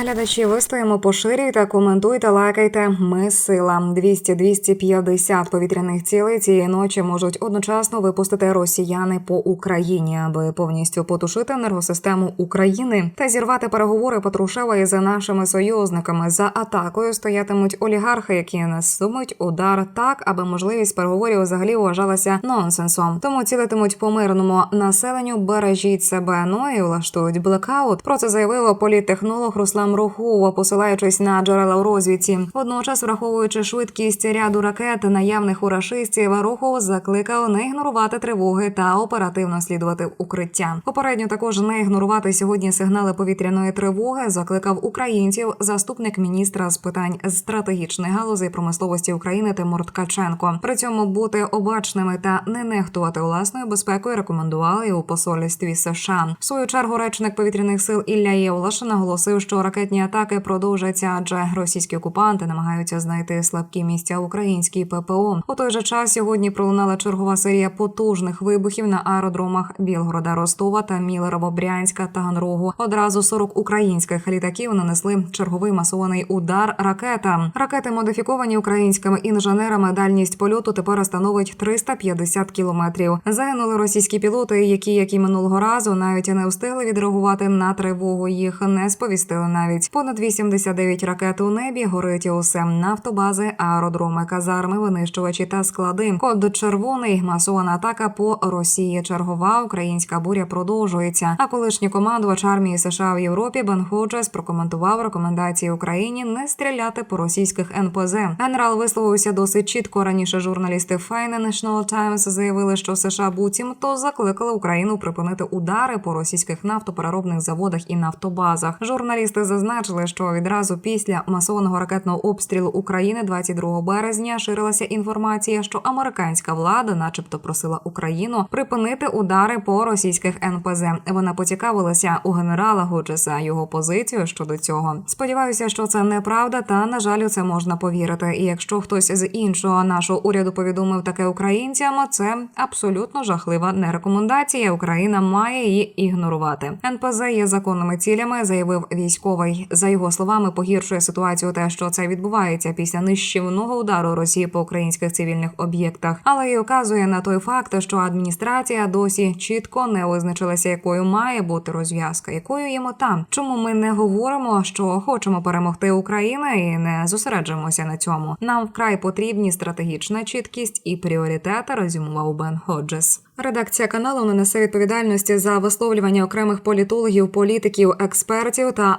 Глядачі, вистоїмо, поширюйте, коментуйте, лайкайте. Ми сила 200-250 повітряних цілей цієї ночі можуть одночасно випустити росіяни по Україні, аби повністю потушити енергосистему України та зірвати переговори Патрушева із нашими союзниками. За атакою стоятимуть олігархи, які несумуть удар так, аби можливість переговорів взагалі вважалася нонсенсом. Тому цілитимуть по мирному населенню. Бережіть себе. Ну і влаштують блекаут. Про це заявив політтехнолог Руслан Рухова, посилаючись на джерела у розвідці. Водночас, враховуючи швидкість ряду ракет, наявних у рашистів, Рухов закликав не ігнорувати тривоги та оперативно слідувати укриття. Попередньо також не ігнорувати сьогодні сигнали повітряної тривоги. Закликав українців заступник міністра з питань стратегічних галузей промисловості України Тимур Ткаченко. При цьому бути обачними та не нехтувати власною безпекою рекомендували і у посольстві США. В свою чергу речник повітряних сил Ілля Євлаш наголосив, що ракетні атаки продовжаться, адже російські окупанти намагаються знайти слабкі місця українській ППО. У той же час сьогодні пролунала чергова серія потужних вибухів на аеродромах Білгорода, Ростова та Мілерово-Брянська та Ганрогу. Одразу 40 українських літаків нанесли черговий масований удар ракетам. Ракети модифіковані українськими інженерами. Дальність польоту тепер становить 350 кілометрів. Загинули російські пілоти, які, як і минулого разу, навіть не встигли відреагувати на тривогу. Їх не сповістили навіть понад 89 ракет у небі. Горить усе нафтобази, аеродроми, казарми, винищувачі та склади. Код червоний масована атака по Росії. Чергова українська буря продовжується. А колишній командувач армії США в Європі Бен Ходжес прокоментував рекомендації Україні не стріляти по російських НПЗ. Генерал висловився досить чітко. Раніше журналісти Financial Times заявили, що США буцімто закликали Україну припинити удари по російських нафтопереробних заводах і нафтобазах. Журналісти зазначили, що відразу після масованого ракетного обстрілу України 22 березня ширилася інформація, що американська влада, начебто, просила Україну припинити удари по російських НПЗ. Вона поцікавилася у генерала Годжеса його позицію щодо цього. Сподіваюся, що це неправда, та на жаль, у це можна повірити. І якщо хтось з іншого нашого уряду повідомив таке українцям, це абсолютно жахлива не рекомендація. Україна має її ігнорувати. НПЗ є законними цілями, заявив військовий. За його словами, погіршує ситуацію те, що це відбувається після нищівного удару Росії по українських цивільних об'єктах, але й указує на той факт, що адміністрація досі чітко не визначилася, якою має бути розв'язка, якою є мета. Чому ми не говоримо, що хочемо перемогти Україну і не зосереджуємося на цьому? Нам вкрай потрібні стратегічна чіткість і пріоритети, резюмував Бен Ходжес. Редакція каналу не несе відповідальності за висловлювання окремих політологів, політиків, експертів та